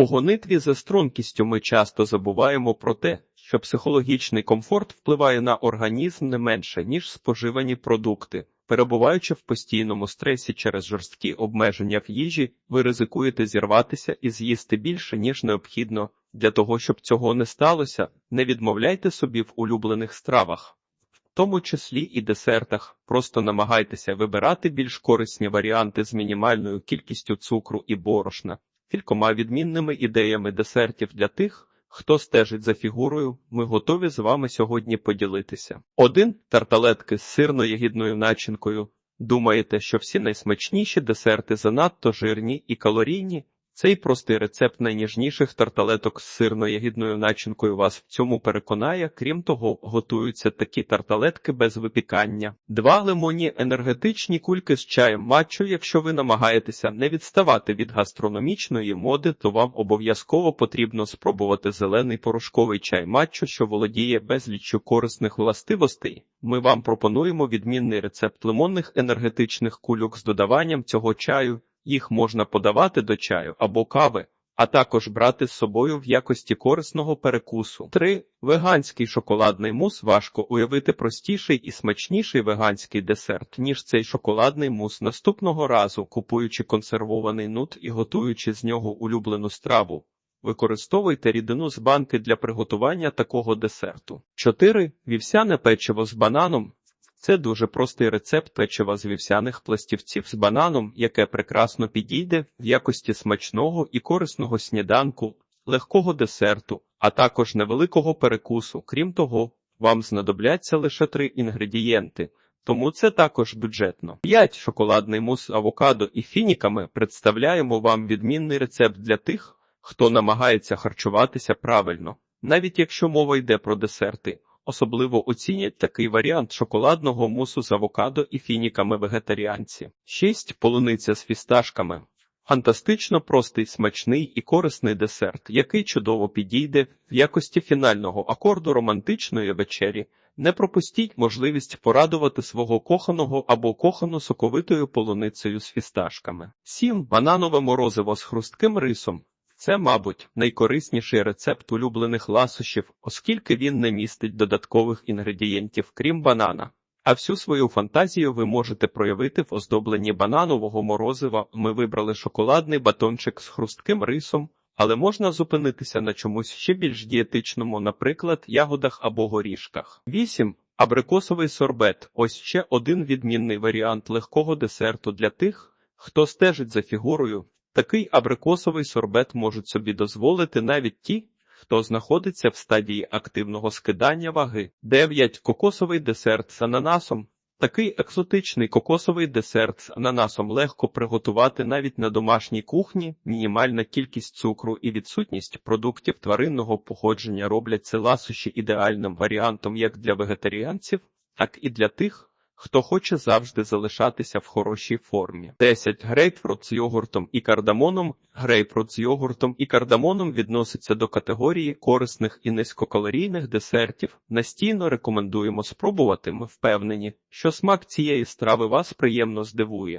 У гонитві за стрункістю ми часто забуваємо про те, що психологічний комфорт впливає на організм не менше, ніж споживані продукти. Перебуваючи в постійному стресі через жорсткі обмеження в їжі, ви ризикуєте зірватися і з'їсти більше, ніж необхідно. Для того, щоб цього не сталося, не відмовляйте собі в улюблених стравах, в тому числі і десертах. Просто намагайтеся вибирати більш корисні варіанти з мінімальною кількістю цукру і борошна. Кількома відмінними ідеями десертів для тих, хто стежить за фігурою, ми готові з вами сьогодні поділитися. Один тарталетки з сирно-ягідною начинкою. Думаєте, що всі найсмачніші десерти занадто жирні і калорійні? Цей простий рецепт найніжніших тарталеток з сирно-ягідною начинкою вас в цьому переконає. Крім того, готуються такі тарталетки без випікання. Два лимонні енергетичні кульки з чаєм матчу. Якщо ви намагаєтеся не відставати від гастрономічної моди, то вам обов'язково потрібно спробувати зелений порошковий чай матчу, що володіє безліччю корисних властивостей. Ми вам пропонуємо відмінний рецепт лимонних енергетичних кульок з додаванням цього чаю. Їх можна подавати до чаю або кави, а також брати з собою в якості корисного перекусу. 3. Веганський шоколадний мус важко уявити простіший і смачніший веганський десерт, ніж цей шоколадний мус наступного разу, купуючи консервований нут і готуючи з нього улюблену страву. Використовуйте рідину з банки для приготування такого десерту. 4. Вівсяне печиво з бананом. Це дуже простий рецепт печива з вівсяних пластівців з бананом, яке прекрасно підійде в якості смачного і корисного сніданку, легкого десерту, а також невеликого перекусу. Крім того, вам знадобляться лише три інгредієнти. Тому це також бюджетно. 5. Шоколадний мус авокадо і фініками представляємо вам відмінний рецепт для тих, хто намагається харчуватися правильно, навіть якщо мова йде про десерти. Особливо оцінять такий варіант шоколадного мусу з авокадо і фініками вегетаріанці. 6. Полуниця з фісташками. Фантастично простий, смачний і корисний десерт, який чудово підійде в якості фінального акорду романтичної вечері. Не пропустіть можливість порадувати свого коханого або кохану соковитою полуницею з фісташками. 7. Бананове морозиво з хрустким рисом. Це, мабуть, найкорисніший рецепт улюблених ласощів, оскільки він не містить додаткових інгредієнтів, крім банана. А всю свою фантазію ви можете проявити в оздобленні бананового морозива. Ми вибрали шоколадний батончик з хрустким рисом, але можна зупинитися на чомусь ще більш дієтичному, наприклад, ягодах або горішках. 8. Абрикосовий сорбет ось ще один відмінний варіант легкого десерту для тих, хто стежить за фігурою. Такий абрикосовий сорбет можуть собі дозволити навіть ті, хто знаходиться в стадії активного скидання ваги. 9. Кокосовий десерт з ананасом. Такий екзотичний кокосовий десерт з ананасом легко приготувати навіть на домашній кухні. Мінімальна кількість цукру і відсутність продуктів тваринного походження роблять це ласощі ідеальним варіантом як для вегетаріанців, так і для тих, хто хоче завжди залишатися в хорошій формі. 10. Грейпфрут з йогуртом і кардамоном. Грейпфрут з йогуртом і кардамоном відноситься до категорії корисних і низькокалорійних десертів. Настійно рекомендуємо спробувати. Ми впевнені, що смак цієї страви вас приємно здивує.